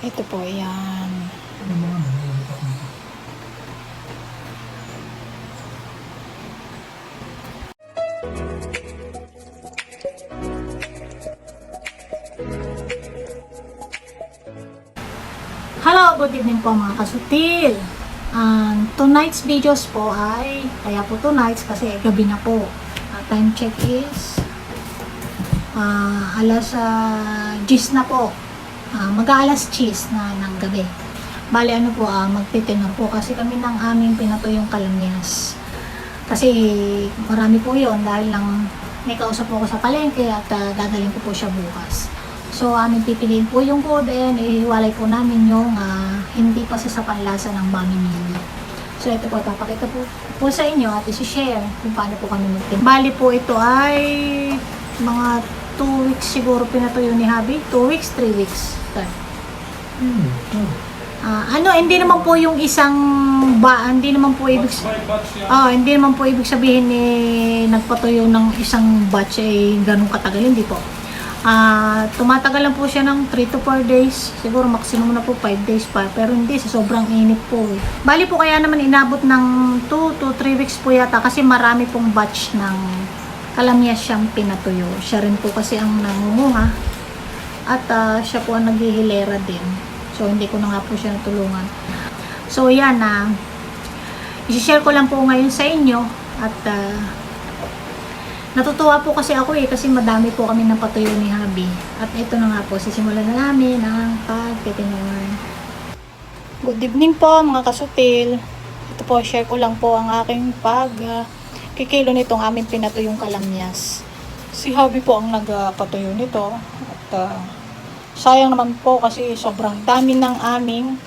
Ito po, yan. Ano? Hello, good evening po mga kasutil. Um, tonight's videos po ay, kaya po tonight's kasi gabi na po. Uh, time check is ah, alas uh, 10 na po. Uh, mag-aalas 10 na ng gabi. Bali ano po, uh, magtitinor po kasi kami ng aming pinatuyong kalamyas. Kasi marami po yon dahil lang may kausap po ako sa palengke at uh, dadalhin ko po siya bukas. So, aming pipiliin po yung code and ihiwalay po namin yung ah, hindi pa sa panlasa ng Mami Mili. So, ito po, papakita po, po sa inyo at isi-share kung paano po kami magtin. Bali po ito ay mga 2 weeks siguro pinatuyo ni Habi. 2 weeks, 3 weeks. Ito. Hmm. oh. Ah, ano, hindi naman po yung isang ba, hindi naman po ibig Oh, hindi naman po ibig sabihin ni nagpatuyo ng isang batch ay ganun katagal, hindi po. Ah, tumatagal lang po siya ng 3 to 4 days. Siguro maximum na po 5 days pa, pero hindi sa sobrang init po. Eh. Bali po kaya naman inabot ng 2 to 3 weeks po yata kasi marami pong batch ng kalamyas siyang pinatuyo. Siya rin po kasi ang nangunguha at ah, siya po ang naghihilera din. So hindi ko na nga po siya natulungan. So yan na i-share ko lang po ngayon sa inyo at ah, natutuwa po kasi ako eh kasi madami po kami ng patuyo ni Habi. At ito na nga po, sisimulan na namin ang pagtitinor. Good evening po mga kasutil. Ito po, share ko lang po ang aking pag ah, kikilo nitong aming pinatuyong kalamyas. Si Habi po ang nagpatuyo nito at ah, sayang naman po kasi sobrang dami ng aming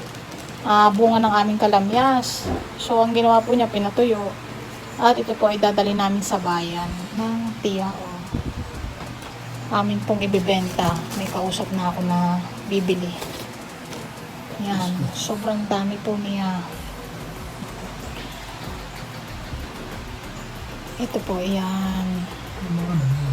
ah, bunga ng aming kalamyas. So, ang ginawa po niya, pinatuyo. At ito po ay dadali namin sa bayan ng Tiao. Amin pong ibibenta. May kausap na ako na bibili. Yan. Sobrang dami po niya. Ito po, yan. Ano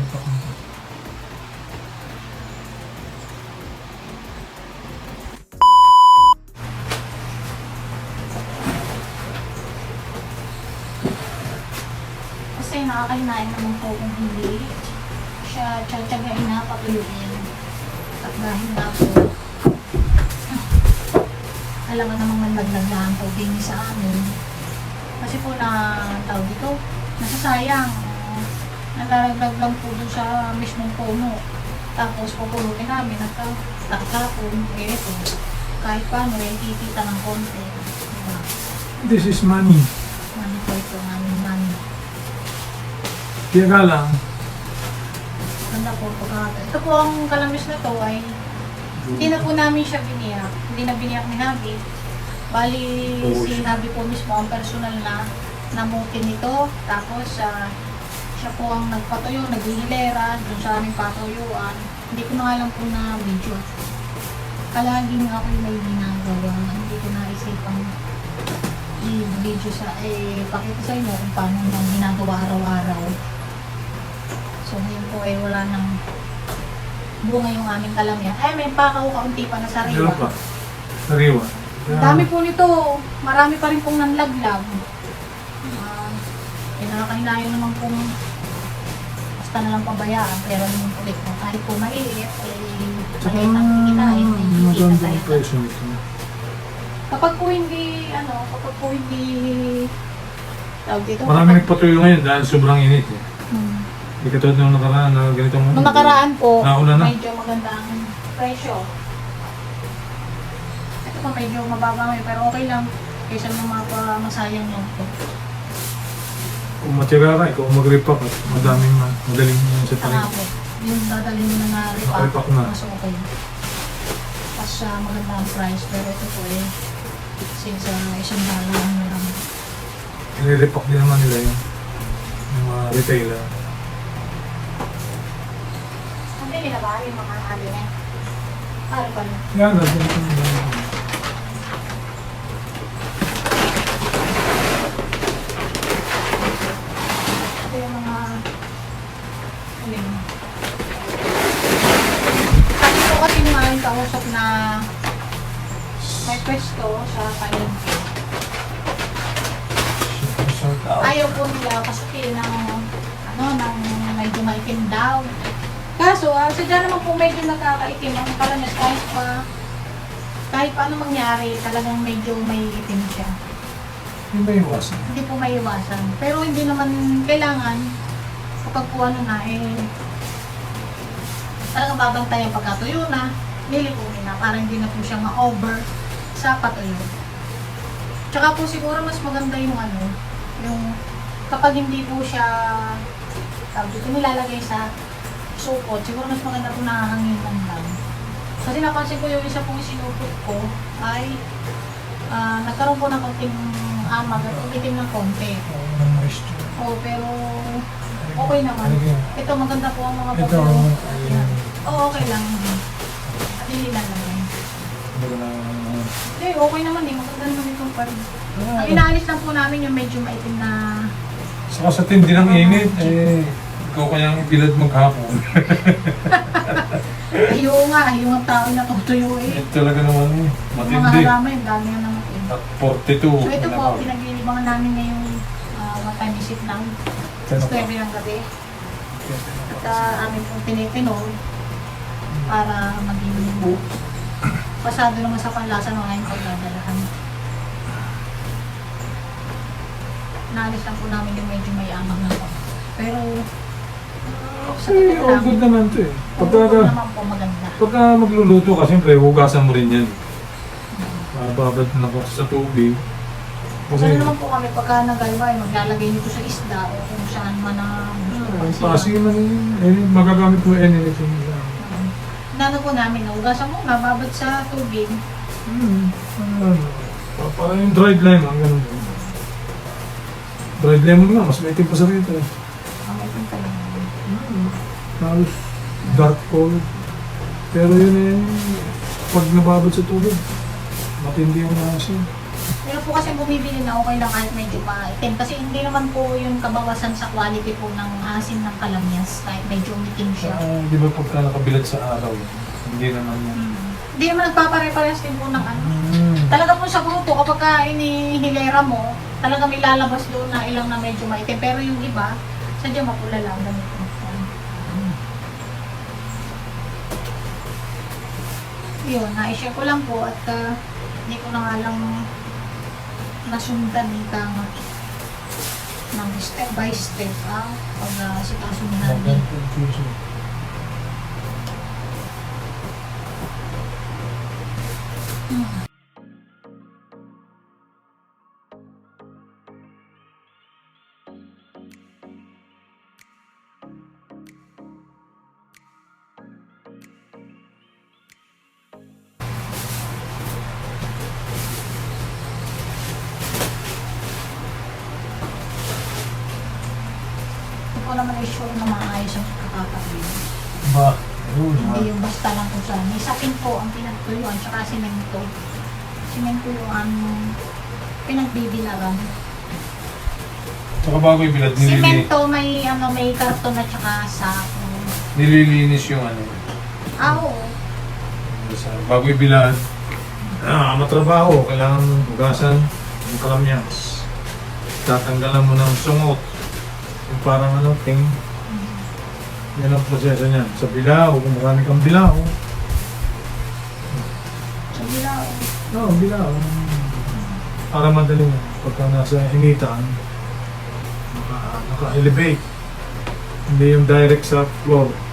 nakakainain naman po kung hindi siya tsatsagain na patuyuin. At dahil nga po, alam mo namang nagdagdagan po din sa amin. Kasi po na tawag dito, nasasayang. Nalalaglag lang po dun sa mismong puno. Tapos pupulutin namin at takapon, eh ito. Kahit paano, eh, titita ng konti. Diba? This is money. Ano po ito, namin namin. Kaya ka lang, Ganda po pagkakata. Ito po ang kalamis na to ay hindi na po namin siya biniyak. Hindi na biniyak ni Nabi. Bali, Oo, si siya. Nabi po mismo ang personal na namutin nito. Tapos, ah, siya po ang nagpatuyo, naghihilera dun sa aming patuyuan. Hindi ko na nga lang po na video. Kalaging ako yung may ginagawa. Hindi ko naisipang i-video sa, eh, pakita sa inyo kung paano nang ginagawa araw-araw. So ngayon po ay wala nang bunga yung aming kalamyan. Ay, may pakaw kaunti pa na sariwa. meron pa. Sariwa. Ang dami po nito. Marami pa rin pong nanlaglag. Uh, eh, nakakainayon naman pong basta na lang pabayaan. Pero yung ulit po, kahit po maliit, eh, Tsaka, maliit ang kikitain, eh, maganda ang presyo nito. Kapag po hindi, ano, kapag po hindi, tawag dito, Marami nagpatuloy ngayon dahil sobrang init eh. Hmm. Hindi katulad nung nakaraan na ganitong... Nung nakaraan po, Naulan na. medyo maganda ang presyo. Ito pa medyo mababa ngayon, pero okay lang. Kaysa nung mga masayang lang po. Kung matyaga ka, ikaw mag-repack at madaming ma- madaling yun sa tayo. po, yung dadalhin mo na na Repack repack, na. mas okay. Pas uh, maganda ang price, pero ito po eh, since uh, isang dollar ang meron. Nire-repack din naman nila yun. Yung mga retailer. Hindi nila ba yung mga ano niya? Para pala. Yan, nandun ito yung mga ano yun. Sabi ko kasi kausap na pwesto sa out. Ayaw po nila kasi ng ano, ng medyo maitim daw. Kaso, ah, sadya naman po medyo nakakaitim ang kalanas kahit pa kahit paano mangyari, talagang medyo may itim siya. Yung ba yung wasan? Hindi po maiwasan. Pero hindi naman kailangan kapag po ano na eh talagang babantayan pagkatuyo na, nilikunin na para hindi na po siya ma-over sa patuyo. Tsaka po siguro mas maganda yung ano, yung kapag hindi po siya tawag dito nilalagay sa supot, siguro mas maganda po nakahanginan lang. Kasi napansin ko yung isa pong sinupot ko ay ah, nagkaroon po ng konting amag at umitim ng konti. Oo, moisture. Oo, pero okay naman. Ano? Ito maganda po ang mga ayun. Oo, okay lang. At hindi lang naman. Ano na- Hindi, okay naman eh. Maganda naman itong part. Ang inaalis lang po namin yung medyo maitim na... Saka sa tindi ng init, eh, ikaw kayang ibilad maghapon. Ayaw nga, yung ang tao na tutuyo eh. Talaga naman eh, Yung mga matindi. halaman, yung dami nga naman eh. At 42. So ito po, ano ba? pinaglilibangan namin ngayong uh, what time is it now? Ten 9 o'clock. ng gabi. At uh, amin pong tinitinol para maging pasado naman sa panlasa ng aking pagdadalahan. Naalis lang po namin yung medyo may amang na Eh, totoo all good naman to eh. Pagka, naman po maganda. pagka magluluto ka, siyempre, hugasan mo rin yan. Uh, babad na ako sa tubig. Kasi ano naman po kami pagka nag-alwa, eh, maglalagay nito sa isda o kung saan man na gusto Ang ko pasi man yun. Eh, magagamit mo anything. Nano po namin, naugasan mo nga, babad sa tubig. Hmm. Ano, pa- parang yung dried lemon, ganun. Dried lemon nga, mas maitim pa sa rito eh. Tapos, dark color. Pero yun eh, pag nababad sa tubig, matindi yung asin. Pero po kasi bumibili na okay lang kahit medyo maitim. Kasi hindi naman po yung kabawasan sa quality po ng asin ng kalamyas kahit medyo umitim siya. Ah, di ba pagka nakabilad sa araw, hindi naman yan. Hmm. Hindi naman nagpapare-pares din po ng ano. Hmm. Talaga po sa grupo, kapag ka inihilera mo, talaga may lalabas doon na ilang na medyo maitim. Pero yung iba, sadya mapula lang. Ganito. Yun, na-share ko lang po at ah, hindi ko na nga lang nasundan ika nga ng step by step ah, pag uh, sikasun namin. Hmm. Ko naman i-sure na maayos ang kakakabili. Ba, yun ha. Hindi yung basta lang kung saan. May sapin po ang pinagtuyuan, tsaka simento. Simento yung ang pinagbibilaran. Saka bago ibilad, nilili, Simento may ano may karton at tsaka sako. nililinis yung ano. Ah, oo. Sa, bago ibilad, ah, matrabaho, kailangan hugasan yung kalamyas. Tatanggalan mo ng sungot. Yung parang ano, ting. Yan ang proseso niyan. Sa bilao, kung marami kang bilao. Sa bilao. Oo, oh, bilao. Para madali mo. Pagka nasa initan, naka, naka-elevate. Hindi yung direct sa floor.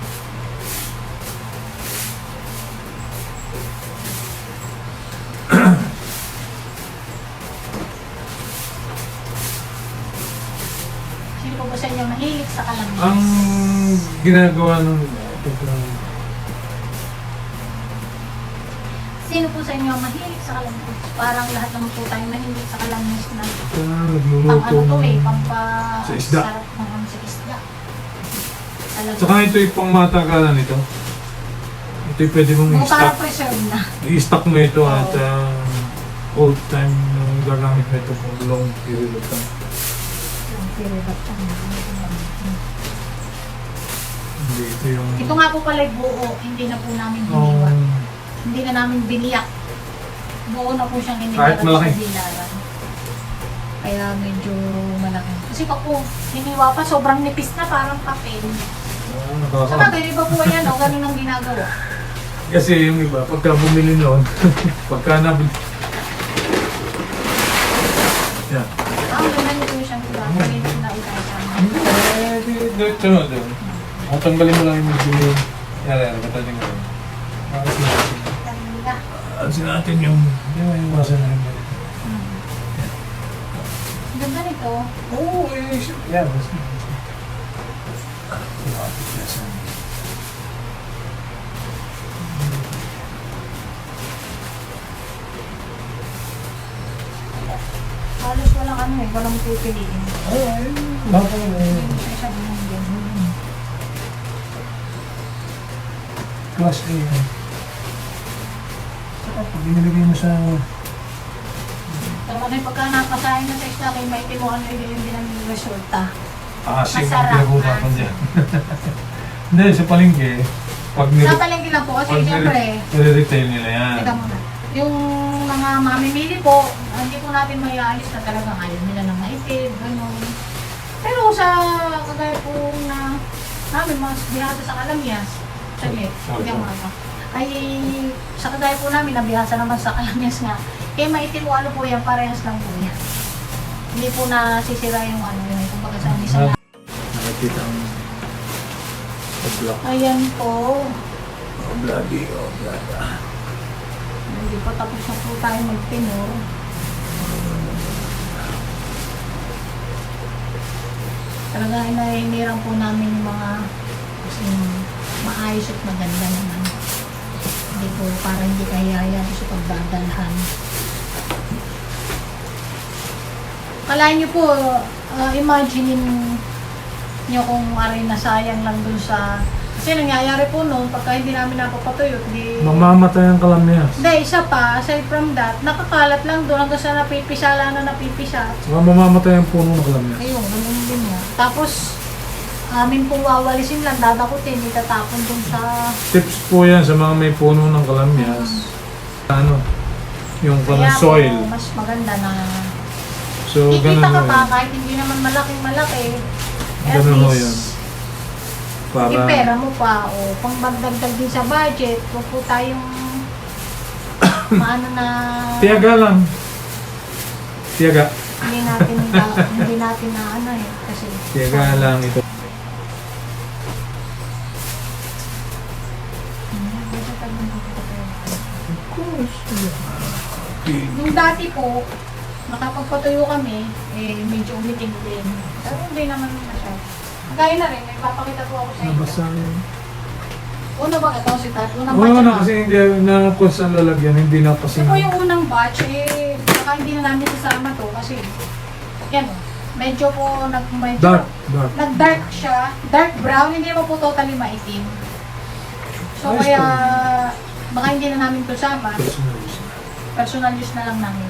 Ang ginagawa ng Sino po sa inyo mahilig sa kalamyas? Parang lahat naman po tayo mahilig sa kalamyas na pagka pang nagluluto ano to eh, ng... pang pa Sa isda. sarap ng ano sa isda. Talaga. Saka ito yung pangmatagalan ito. Ito yung pwede mong i-stock. preserve na. I-stock mo ito at uh, old time na gagamit mo ito for long period of time. Yung period of time. Hindi ito yung... Ito nga po pala buo, hindi na po namin Oh, hiniwa. Hindi na namin biniyak. buo na po siyang malaki. sa hilaran. Kaya medyo malaki. Kasi pag po hiniwa pa, sobrang nipis na parang papel. Ah, Sa bagay, iba po yan, o, ganun ang ginagawa. Kasi yung iba, pagka bumili noon, pagka nabili... Yan. Ah, ganda nito siyang iba. Palitin na ulit Eh, di, di, ito no, doon. Ang tanggalin mo lang yung bumili. Yan, yan, kataling mo. Ayos natin. kanila. Ayos natin yung... Hindi mo yung basa na rin. Ang ganda nito. Oo, eh, yan, basta. Lumapit siya sa... Halos walang ano eh, walang pipiliin. Oo, eh, baka eh. Hindi siya siya binigyan. Class A yan. Saka pag inilagay mo sa... Tama na yung pagka napasahin na sa isla, kayo may timuhan na yun din ang resulta. Asim ang Masarap, pinag-uusapan dyan. Hindi, sa palengke, pag nire- Sa palengke lang po, kasi pag siyempre, nire- nire-retail nila yan. teka muna, yung mga mamimili po, hindi po natin may aalis na talagang ayaw nila ng maitid, gano'n. Pero sa kagaya po na namin, mas bihasa sa Kalamias, saglit, hindi ako makaka. Ay, sa kagaya po namin, nabihasa naman sa Kalamias nga, eh maitim po po yan, parehas lang po yan. Hindi po nasisira yung ano yun, kumbaga sa isa na. Nakikita ang pag-block. Ayan po. Obladi, oblada. Hindi pa tapos na po tayo magtinor. Talaga ay nahihirang po namin yung mga kasi maayos at maganda naman. Hindi po para hindi kayaya sa pagdadalhan. Kalahin niyo po, uh, imaginein niyo kung aray na sayang lang dun sa... Kasi nangyayari po noon, pagka hindi namin napapatuyo, hindi... Mamamatay ang kalamyas. Hindi, isa pa, aside from that, nakakalat lang doon hanggang sa napipisala na napipisa. Saka mamamatay ang puno ng kalamyas. Ayun, ganun din nga. Tapos, amin pong wawalisin lang, dadakutin, itatapon dun sa... Tips po yan sa mga may puno ng kalamyas. Ano? Yung Kaya parang soil. po, mas maganda na... So, ganun Kikita ka mo pa, yan. kahit hindi naman malaking malaki. At Ganun mo least, yan. Para... Yung pera mo pa, o pang magdagdag din sa budget, huwag po tayong maano na Tiyaga lang. Tiyaga. hindi natin na, hindi natin na ano eh kasi Tiyaga lang ito. Yung dati po, nakapagpatuyo kami, eh, medyo umiting din. Pero hindi naman masyado. Gaya na rin, may papakita po ako sa inyo. Nabasa yun. Una ba ito si Tat? Unang Oo, batch na kasi hindi na kung saan lalagyan, hindi na kasi. Ito yung unang batch, eh, baka hindi na namin sasama to kasi, yan o, medyo po, nag, medyo, Dark, dark. nag-dark siya, dark brown, hindi naman po totally maitim. So Ayos kaya, baka hindi na namin to sama, Personal. Personal use na lang namin.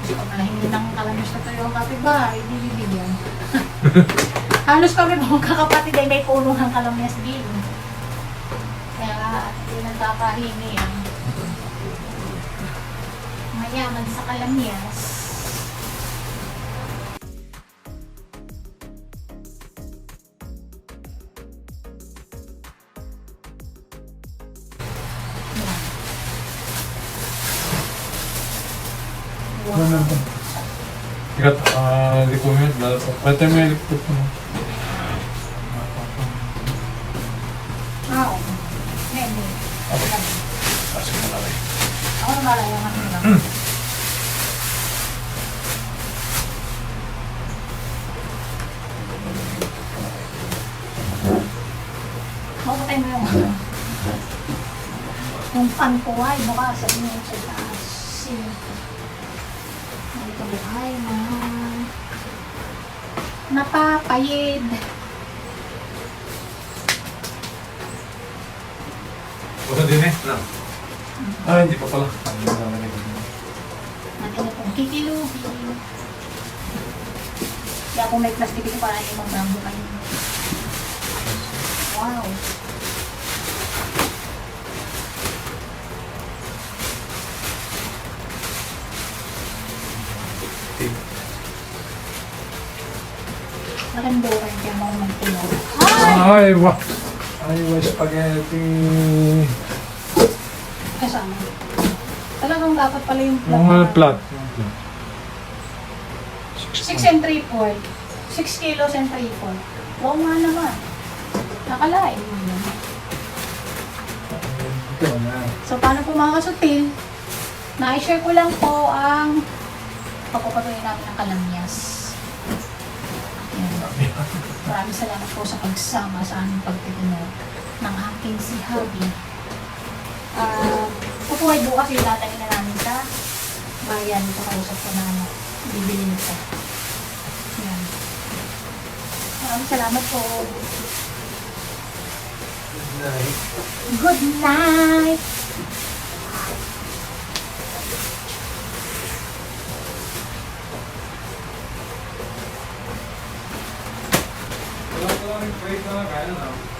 Kasi pag nahingi ng kalamis na tayo ang kapitbahay, hindi bibigyan. Halos kami po kakapatid ay may puno ng kalamis din. Kaya hindi nagkakahingi mayaman sa kalamyas. Pwede mo yung electric mo. Wow. Hindi. Kasi malaki. Ako na malayangan nila. Makapatay mo yung ano. Yung pan ko ay baka sa inyo sa taas. Sino? Ito buhay na napapayid. Basta din eh. No. Ah, hindi pa pala. Natin na pong kikiluhin. Kaya kung may plastic ito para yung magrambo kayo. Wow. Nakanduran kaya mo magtunog. Ay, wa. Ay, wa spaghetti. Kasama. Talagang dapat pala yung plat. Mga plat. 6 and 3 4. 6 kilos and 3 4. Wow nga naman. Nakalain mo yun. Ito na. So, paano po mga kasutil? Na-share ko lang po ang pagpapatuloy namin ng kalamyas. Maraming salamat po sa pagsama sa aming pagtitinog ng aking si Habi. Ah, pupuhay bukas yung tatagin na namin sa bayan. Kakausap ko na ano, bibili nito. Yan. Maraming salamat po. Good night! Wala ko lang yung plate na lang, kaya na.